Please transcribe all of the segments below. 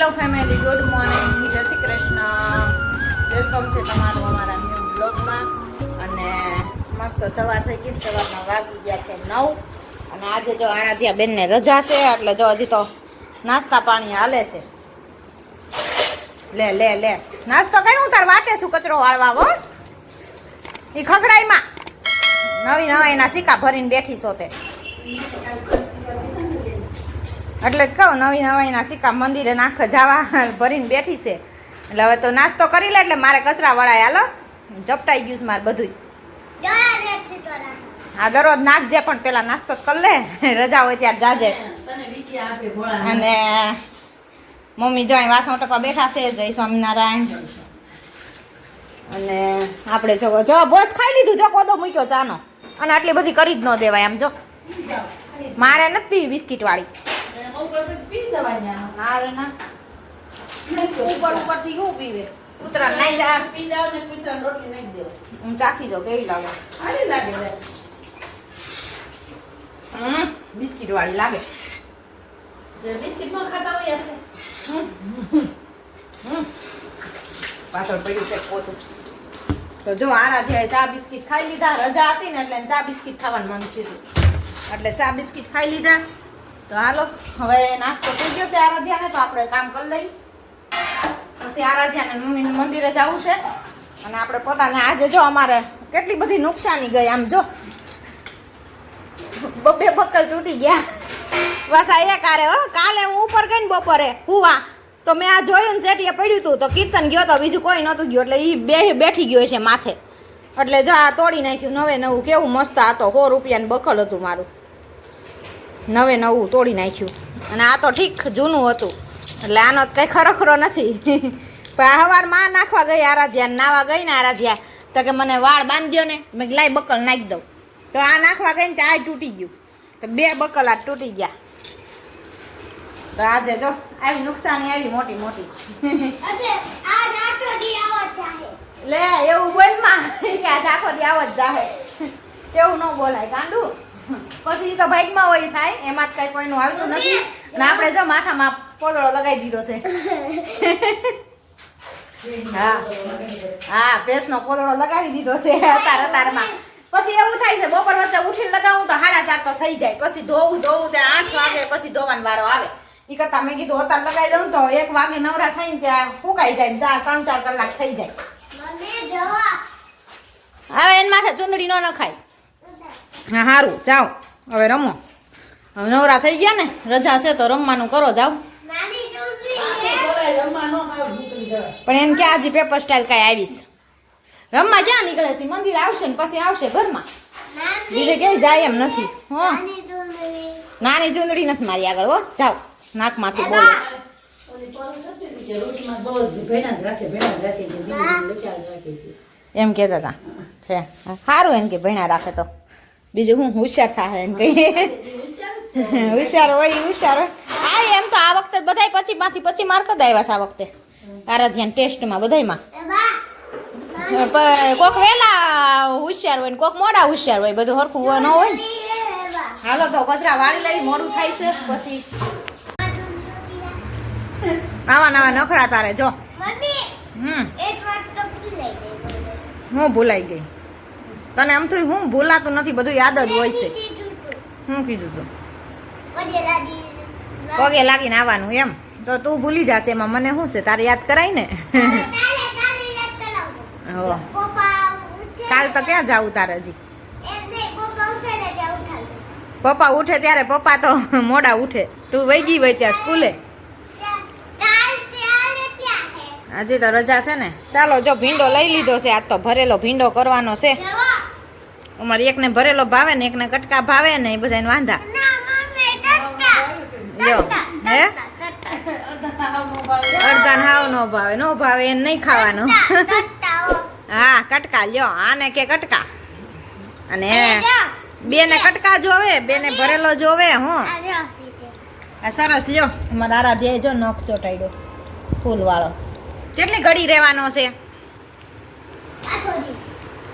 Hello family good morning જય Shri Krishna. Welcome છે તમારું અમારા ન્યૂ બ્લોગમાં અને મસ્ત સવાર થઈ ગઈ સવારમાં વાગી ગયા છે નવ. અને આજે જો આરાધ્યા બેનને રજા છે, એટલે જો હજી તો નાસ્તા પાણી હાલે છે. લે લે લે. નાસ્તો હું તાર વાટે શું કચરો વાળવા, હો. એ ખખડાઈમાં. નવી નવા એના સિક્કા ભરીને બેઠી છો એટલે જ કહું, નવી નવાઈના સિક્કા મંદિરે નાખ, જવા ભરીને બેઠી છે. એટલે હવે તો નાસ્તો કરી લે એટલે મારે કચરા વળાય હાલો, જપટાઈ ગયું છે મારે બધું આ દરરોજ નાખજે પણ પેલા નાસ્તો કરી લે. રજા હોય ત્યારે જાજે. અને મમ્મી જો વાસણ ટકા બેઠા છે, જય સ્વામિનારાયણ. અને આપણે જો જો, બોસ ખાઈ લીધું, જો, કોદો મૂક્યો ચાનો. અને આટલી બધી કરી જ ન દેવાય, આમ જો. મારે નથી બિસ્કિટ વાળી ઉપર ઉપરથી શું પીવે? કૂતરા નાઈ જા હું ચાખી જાઉં કેવી લાગે? હમ બિસ્કિટ વાળી લાગે. હમ. હમ. પાછળ પડ્યું છે પોતું. તો જો આરાધ્યાએ ચા બિસ્કિટ ખાઈ લીધા. રજા હતી ને એટલે ચા બિસ્કિટ ખાવાનું મન થયું એટલે ચા બિસ્કિટ ખાઈ લીધા. તો હાલો, હવે નાસ્તો થઈ ગયો છે આરાધ્યાને, તો આપણે કામ કરી લઈ પછી આરાધ્યાને મમ્મીને મંદિરે જવું છે. અને આપણે પોતાને આજે જો અમારે કેટલી બધી નુકસાની ગઈ, આમ જો. બબે બક્કલ તૂટી ગયા. બસ આ એક આરે હો, કાલે હું ઉપર ગઈ ને બપોરે, હુવા. તો મેં આ જોયું ને સેટીએ પડ્યું હતું તો કીર્તન ગયો તો બીજું કોઈ નહોતું ગયું, એટલે એ બે બેઠી ગયો છે માથે. એટલે જો આ તોડી નાખ્યું નવે નવું, કેવું મસ્ત આ તો સો રૂપિયાનું બકલ હતું મારું. નવે નવું તોડી નાખ્યું. અને આ તો ઠીક જૂનું હતું. એટલે આનો કંઈ ખરખરો નથી. પણ આ હવારમાં આ નાખવા ગઈ આરાધ્યા નાવા ગઈ ને આરાધ્યા. તો કે મને વાળ બાંધ્યો ને. મેં લાઈ બકલ નાખી દઉં. તો આ નાખવા ગઈ ને તો આ તૂટી ગયું. તો બે બકલ આ તૂટી ગયા. તો આજે જો આવી નુકસાની આવી મોટી મોટી. લે એવું બોલમાં કે આ આખો દી આવ જ જાહે. એવું ન બોલાય ગાંડુ. પછી તો બાઇકમાં હોય થાય એમાં જ કઈ કોઈનું હાલતું નથી. અને આપણે જો માથામાં પોદળો લગાવી દીધો છે. હા. હા ભેંસનો પોદળો લગાવી દીધો છે અતાર અતારમાં. પછી એવું થાય છે બપોર વચ્ચે ઉઠીને લગાવું તો સાડા ચાર તો થઈ જાય. પછી ધોવું ધોવું ત્યાં આઠ વાગે પછી ધોવાનો વારો આવે. એ કરતા મેં કીધું અત્યારે લગાવી દઉં તો એક વાગે નવરા થઈને ત્યાં ફૂકાઈ જાય ને ચાર ત્રણ ચાર કલાક થઈ જાય. હવે એના માથે ચૂંદડી ન નખાય. હા સારું જાઓ. હવે રમો. હવે નવરા થઈ ગયા ને, રજા છે તો રમવાનું કરો, જાઓ. પણ એમ કે હજી પેપર સ્ટાઇલ કાંઈ આવીશ? રમવા ક્યાં નીકળે છે? મંદિર આવશે ને પછી આવશે ઘરમાં. બીજે ક્યાંય જાય એમ નથી. હો. નાની ચૂંદડી નથી મારી આગળ, હો. જાઓ, નાકમાંથી બોલો. એમ કહેતા હતા. છે. સારું એમ કે ભણ્યા રાખે તો. બીજું હું હોશિયાર થાય એમ કહીએ. હોશિયાર હોય હોશિયાર હા એમ તો આ વખતે બધાય પછી માંથી પછી માર્ક જ આવ્યા છે આ વખતે. આરાધ્યાન ટેસ્ટમાં બધાયમાં. પ- કોક વેલા હોશિયાર હોય ને કોક મોડા હોશિયાર હોય બધું હરખું ન હોય ને. હાલો તો કચરા વાળી લઈ મોડું થાય છે પછી. આવા નવા નખરા તારે જો. હમ. હું ભૂલાઈ ગઈ. તને આમ થયું હું ભૂલાતું નથી બધું યાદ જ હોય છે. હું કીધું તું? પગે લાગીને આવવાનું એમ? તો તું ભૂલી જાશે એમાં. મને શું છે? તારે યાદ કરાય ને? કાલ તો ક્યાં જાવું તારે હજી? પપ્પા ઉઠે ત્યારે પપ્પા તો મોડા ઉઠે. તું વહી ગઈ હોય ત્યાં સ્કૂલે? હજી તો રજા છે ને? ચાલો જો ભીંડો લઈ લીધો છે આજ તો ભરેલો ભીંડો કરવાનો છે. અમારે એકને ભરેલો ભાવે ને એકને કટકા ભાવે ને એ બધાને વાંધા. લ્યો હે? અડધા હાવ નો ભાવે નો ભાવે એને નહીં ખાવાનું. હા કટકા લ્યો આને કે કટકા? અને બેને કટકા જોવે બેને ભરેલો જોવે હું. સરસ લ્યો. અમારા આરાધ્યાએ જો નખ ચોટાડ્યો ફૂલ વાળો કેટલી ઘડી રહેવાનો છે?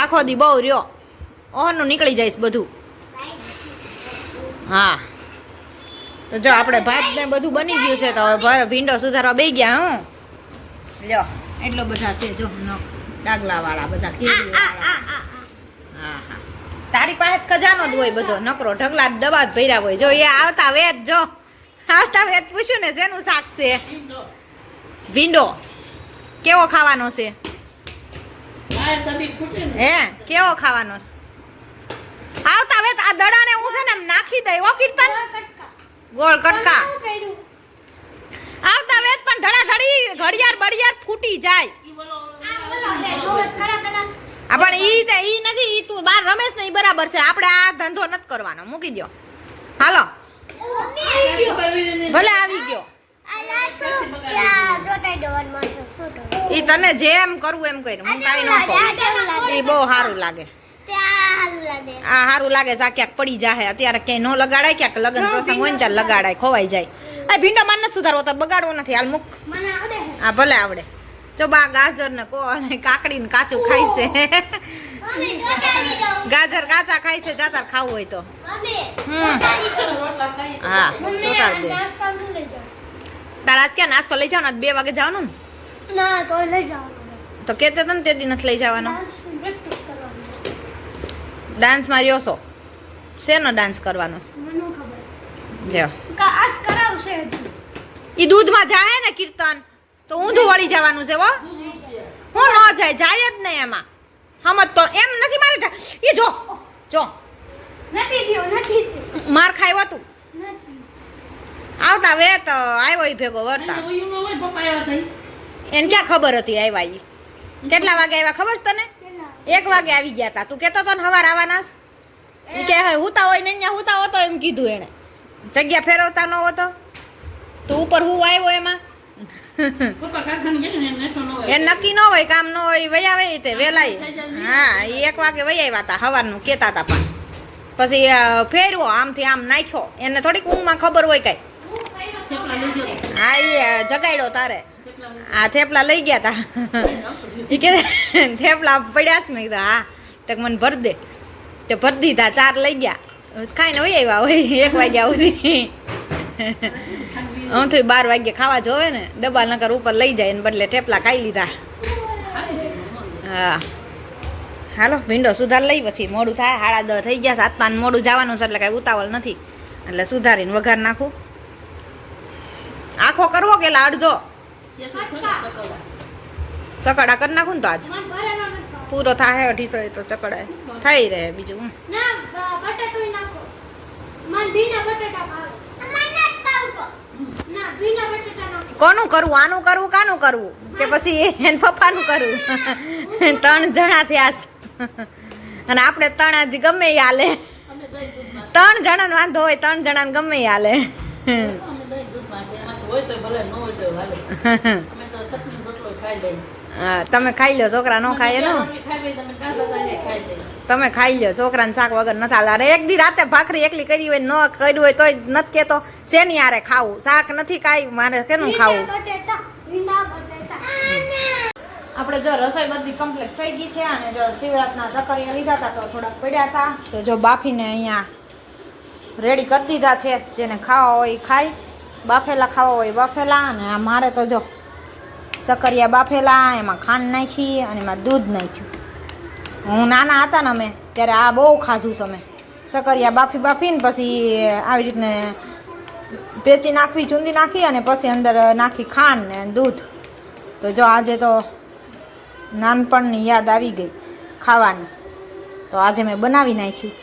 આખો દી બહુ રહ્યો. ઓહરનું નીકળી જઈશ બધું. હા. તો જો આપણે ભાત ને બધું બની ગયું છે તો હવે ભીંડો સુધારવા બે ગયા હું. લ્યો એટલો બધા છે જો ડાગલા વાળા બધા કેરી વાળા હા હા. તારી પાસે જ ખજાનો જ હોય બધો નકરો ઢગલા જ ભર્યા હોય. જો એ આવતા વેત જો. આવતા વેત પૂછ્યું ને શેનું શાક છે? ભીંડો. કેવો ખાવાનો છે? હે કેવો ખાવાનો છે? આ દડાને હું છે ને એમ નાખી દઈ ઓ કીર્તન? ગોળ કટકા. આવતા વેત પણ ધડા ધડી ઘડિયાળ બડિયાળ ફૂટી જાય. આ પણ ઈ તે ઈ નથી ઈ તું બાર રમેશ ને ઈ બરાબર છે. આપણે આ ધંધો નથી કરવાનો. મૂકી દો હાલો. ભલે આવી ગયો. ઈ તને જેમ કરવું એમ કર હું કાઈ ન કહું ઈ બહુ સારું લાગે. આ સારું લાગે છે આ ક્યાંક પડી જાય અત્યારે ક્યાંય ન લગાડાય ક્યાંક લગ્ન પ્રસંગ હોય ને ત્યારે લગાડાય ખોવાઈ જાય. આ ભીંડો માન નથી સુધારવો તો બગાડવો નથી. હાલ મુક. હા ભલે આવડે. જો બા ગાજર ને કો અને કાકડી ને કાચું ખાય છે. ગાજર કાચા ખાય છે જાતાર ખાવું હોય તો. હા તારા આજ ક્યાં નાસ્તો લઈ જવાનો? બે વાગે જવાનું ને? ના તો લઈ જવાનું. તો કેતે તને તે દી નથી લઈ જવાનો. ડાન્સમાં રહ્યો છો? શેનો ડાન્સ કરવાનો છે? ઈ દૂધમાં જાય ને કીર્તન તો ઊંધું વળી જવાનું છે હો. હું ન જાય જાય જ નહીં એમાં. હમત તો એમ નથી મારે એ જો જો. નથી થયો નથી માર ખાયો તું આવતા વે તો આવ્યો ઈ ભેગો વરતા. એને ક્યાં ખબર હતી આવ્યા ઈ? કેટલા વાગે આવ્યા ખબર છે તને? એક વાગે આવી ગયા તા. તું કેતો તો ને હવાર આવવાના એ કે હવે હુતા હોય ને અહીંયા હુતા હોતો એમ કીધું એણે. જગ્યા ફેરવતા ન હોતો? તું ઉપર હું આવ્યો એમાં? એ નક્કી ન હોય, કામ ન હોય વયા આવે તે વેલાય. હા એ એક વાગે વયા આવ્યા હતા હવાનું કેતા હતા પણ. પછી ફેરવો આમથી આમ નાખ્યો. એને થોડીક ઊંઘમાં ખબર હોય કઈ. હા, એ જગાડ્યો તારે. આ થેપલા લઈ ગયા તા. એ કે, થેપલા પડ્યા છે, મેં કીધું, હા તો મને ભર દે. તે ભર દીધા, ચાર લઈ ગયા. ખાઈને હોય આવ્યા હોય એક વાગ્યા સુધી. હું બાર વાગે ખાવા જોવે ને ડબ્બા નકર ઉપર લઈ જાય ને બદલે થેપલા ખાઈ લીધા. હા. હાલો, ભીંડો સુધાર લઈ, પછી મોડું થાય. હાડા દસ થઈ ગયા સાત પાન મોડું જવાનું છે, એટલે કાંઈ ઉતાવળ નથી. એટલે સુધારીને વઘાર નાખું. આખો કરવો કે લાડજો? ચકડા કરી નાખું ને તો આજ. પૂરો થાય અઢીસો તો ચકડાય. થઈ રહે બીજું કોનું કરવું? આનું કરવું કાનું કરવું? કે પછી એને પપ્પાનું કરવું? ત્રણ જણા થયા અને આપણે ત્રણ જ ગમે હાલે. ત્રણ જણાનો વાંધો હોય, ત્રણ જણાને ગમે હાલે. તમે ખાઈ લો છોકરા ન ખાય એનું. તમે ખાઈ લો છોકરાને શાક વગર નથી હાલ અરે એક દી રાતે ભાખરી એકલી કરી હોય ન કર્યું હોય તોય નથી કેતો શેની આરે ખાવું? શાક નથી કાઈ મારે કેનું ખાવું? આપણે જો રસોઈ બધી કમ્પ્લીટ થઈ ગઈ છે અને જો શિવરાતના સકરિયા લીધા હતા તો થોડાક પડ્યા હતા. તો જો બાફીને અહીંયા રેડી કરી દીધા છે જેને ખાવા હોય ખાય. બાફેલા ખાવા હોય બાફેલા અને મારે તો જો સકરિયા બાફેલા, એમાં ખાંડ નાખી અને એમાં દૂધ નાખ્યું. હું નાના હતા ને અમે, ત્યારે આ બહુ ખાધું અમે. સકરિયા બાફી બાફીને પછી આવી રીતને પેચી નાખવી, ચૂંદી નાખી અને પછી અંદર નાખી ખાંડ ને દૂધ. તો જો આજે તો નાનપણની યાદ આવી ગઈ ખાવાની. તો આજે મેં બનાવી નાખ્યું.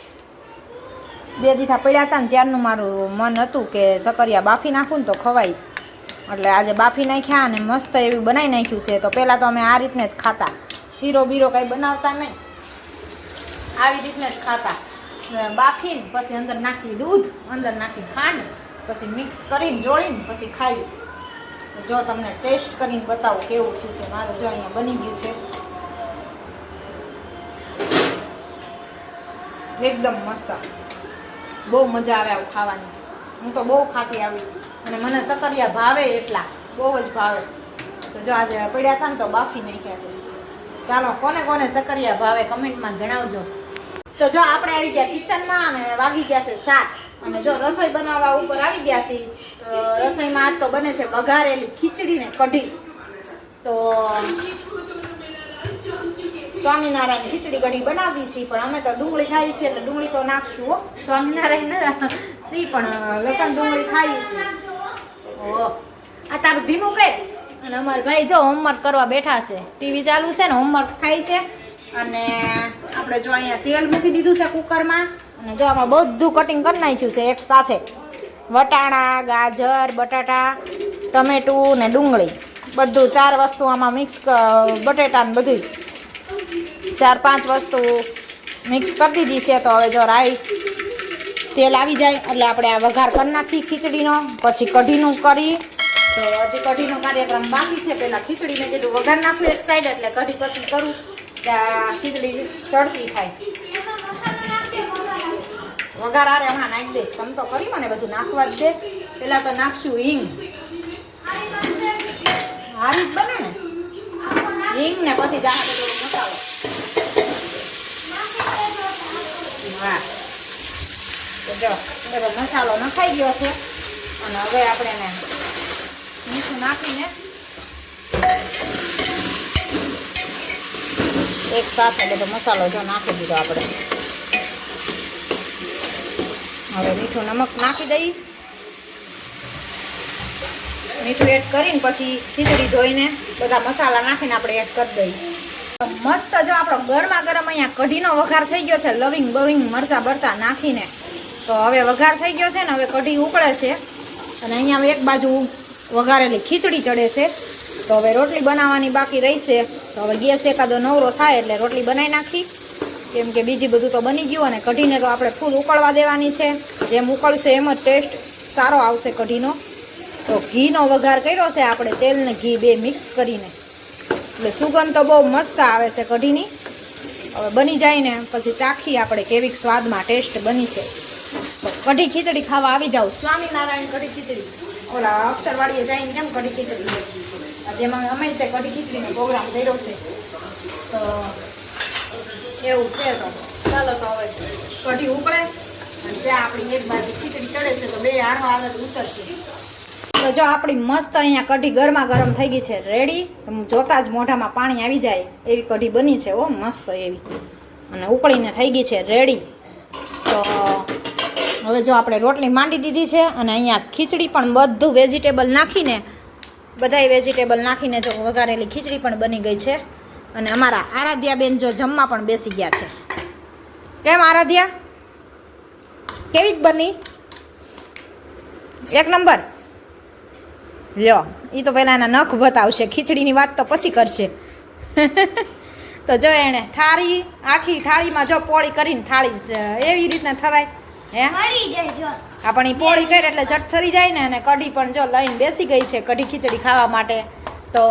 બે દીથા પડ્યા હતા ને ત્યારનું મારું મન હતું કે સકરિયા બાફી નાખું ને તો ખવાય જ એટલે આજે બાફી નાખ્યા અને મસ્ત એવું બનાવી નાખ્યું છે. તો પહેલાં તો અમે આ રીતને જ ખાતા. શીરો બીરો કાંઈ બનાવતા નહીં. આવી રીતને જ ખાતા. બાફીને પછી અંદર નાખી દૂધ, અંદર નાખી ખાંડ, પછી મિક્સ કરીને જોડીને પછી ખાઈ જો તમને ટેસ્ટ કરીને બતાવું કેવું થયું છે. મારું જો અહીંયા બની ગયું છે. એકદમ મસ્ત. બહુ મજા આવે આવું ખાવાની. હું તો બહુ ખાતી આવી. અને મને સકરિયા ભાવે એટલા, બહુ જ ભાવે. તો જો આજે પડ્યા હતા ને તો બાફી નાખ્યા છે. ચાલો, કોને કોને સકરિયા ભાવે કમેન્ટમાં જણાવજો. તો જો આપણે આવી ગયા કિચનમાં અને વાગી ગયા છે સાત. અને જો રસોઈ બનાવવા ઉપર આવી ગયા છીએ, તો રસોઈમાં આજ તો બને છે બગારેલી ખીચડી ને કઢી. તો સ્વામિનારાયણ ખીચડી કઢી બનાવી છીએ પણ અમે તો ડુંગળી ખાઈએ છીએ એટલે ડુંગળી તો નાખશું હો. સ્વામિનારાયણ સી પણ લસણ ડુંગળી ખાઈએ છે ઓ, આ તારું ધીમું કે અને અમારા ભાઈ જો હોમવર્ક કરવા બેઠા છે. ટીવી ચાલુ છે ને હોમવર્ક થાય છે. અને આપણે જો અહીંયા તેલ મૂકી દીધું છે કુકરમાં. અને જો આમાં બધું કટિંગ કરી નાખ્યું છે એક સાથે. વટાણા, ગાજર, બટાટા, ટમેટું ને ડુંગળી. બધું ચાર વસ્તુ આમાં મિક્સ બટેટા ને બધું ચાર પાંચ વસ્તુ મિક્સ કરી દીધી છે, તો હવે જો રાઈ તેલ આવી જાય, એટલે આપણે આ વઘાર કરી નાખી ખીચડીનો, પછી કઢીનું કરી. તો હજી કઢીનો કાર્યક્રમ બાકી છે, પહેલાં ખીચડી મેં કીધું વઘાર નાખું એક સાઈડ એટલે કઢી પછી કરું ખીચડી ચડતી થાય. વઘાર આરે હમણાં નાખી દઈશ કમ તો કરી મને બધું નાખવા જ દે. પહેલાં તો નાખશું હિંગ. હારી જ બને ને. હિંગ ને પછી જાણે બધો મસાલો. નાખી હા તો જો, બધો મસાલો નખાઈ ગયો છે. અને હવે આપણે એને મીઠું નાખીને એક સાથે બધો મસાલો જો નાખી દીધો આપણે. હવે મીઠું નમક નાખી દઈ. મીઠું એડ કરીને પછી ખીચડી ધોઈને બધા મસાલા નાખીને આપણે એડ કરી દઈએ. મસ્ત જો આપણો ગરમા ગરમ અહીંયા કઢીનો વઘાર થઈ ગયો છે, લવિંગ બવિંગ મરચા બરતા નાખીને. તો હવે વઘાર થઈ ગયો છે ને, હવે કઢી ઉકળે છે. અને અહીંયા એક બાજુ વઘારેલી ખીચડી ચડે છે. તો હવે રોટલી બનાવવાની બાકી રહી છે. તો હવે ગેસ એકાદો નવરો થાય એટલે રોટલી બનાવી નાખી. કેમ કે બીજી બધું તો બની ગયું અને કઢીને તો આપણે ફૂલ ઉકળવા દેવાની છે. જેમ ઉકળશે એમ જ ટેસ્ટ સારો આવશે કઢીનો. તો ઘીનો વઘાર કર્યો છે આપણે તેલ ને ઘી બે મિક્સ કરીને. એટલે સુગંધ તો બહુ મસ્ત આવે છે કઢીની. હવે બની જાય ને, પછી ચાખી આપણે કેવીક સ્વાદમાં ટેસ્ટ બની છે. કઢી ખીચડી ખાવા આવી જાવ સ્વામિનારાયણ કઢી ખીચડી. ઓલા અક્ષરવાડીએ જઈને કેમ કઢી ખીચડી જેમાં અમે તે કઢી ખીચડીનો પ્રોગ્રામ કર્યો છે, તો એવું છે તો ચાલો તો હવે કઢી ઉકળે અને ત્યાં આપણી એક બાજુ ખીચડી ચડે છે, તો બે હારો હાલ જ ઉતરશે. તો જો આપણી મસ્ત અહીંયા કઢી ગરમા ગરમ થઈ ગઈ છે રેડી જોતા જ મોઢામાં પાણી આવી જાય એવી કઢી બની છે ઓ મસ્ત એવી. અને ઉકળીને થઈ ગઈ છે રેડી તો હવે જો આપણે રોટલી માંડી દીધી છે અને અહીંયા ખીચડી પણ બધું વેજીટેબલ નાખીને, બધાય વેજીટેબલ નાખીને જો વઘારેલી ખીચડી પણ બની ગઈ છે. અને અમારા આરાધ્યાબેન જો જમવા પણ બેસી ગયા છે. કેમ આરાધ્યા? કેવી જ બની? એક નંબર? લ્યો એ તો પહેલાં એના નખ બતાવશે ખીચડીની વાત તો પછી કરશે. તો જો એણે થાળી આખી થાળીમાં જો પોળી કરીને થાળી એવી રીતના થરાય હે? આપણી પોળી કરી એટલે જટ થરી જાય ને અને કઢી પણ જો લઈને બેસી ગઈ છે કઢી ખીચડી ખાવા માટે. તો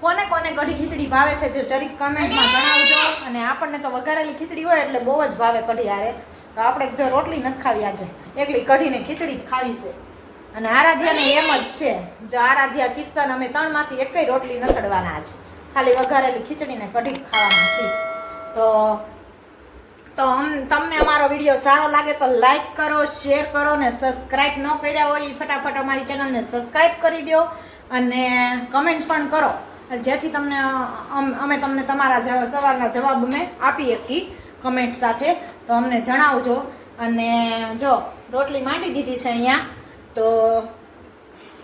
કોને કોને કઢી ખીચડી ભાવે છે જો જરીક કમેન્ટમાં જણાવજો. અને આપણને તો વઘારેલી ખીચડી હોય એટલે બહુ જ ભાવે કઢી આરે તો આપણે જો રોટલી નથી ખાવી આજે. એકલી કઢીને ખીચડી જ ખાવી છે. અને આરાધ્યાને એમ જ છે. જો આરાધ્યા, કીર્તન અમે ત્રણમાંથી એકય રોટલી નસડવાના છે. ખાલી વઘારેલી ખીચડીને કઢી ખાવાના છીએ. તો તો તમને અમારો વીડિયો સારો લાગે તો લાઈક કરો, શેર કરો ને સબસ્ક્રાઇબ ન કર્યા હોય એ ફટાફટ અમારી ચેનલને સબસ્ક્રાઇબ કરી દો અને કમેન્ટ પણ કરો. જેથી તમને, અમે તમને તમારા સવાલના જવાબ અમે આપી શકીએ કમેન્ટ સાથે. તો અમને જણાવજો. અને જો, રોટલી માંડી દીધી છે અહીંયા. તો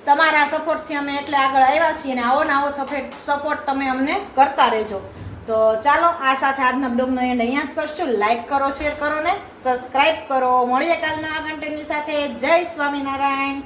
તમારા સપોર્ટથી અમે એટલે આગળ આવ્યા છીએ અને આવો ને આવો સફેદ સપોર્ટ તમે અમને કરતા રહેજો. તો ચાલો, આ સાથે આજના બ્લોગનો એન્ડ અહીંયા જ કરશું. લાઈક કરો શેર કરો ને સબસ્ક્રાઈબ કરો. મળીએ કાલના આ કન્ટેન્ટની સાથે. જય સ્વામિનારાયણ.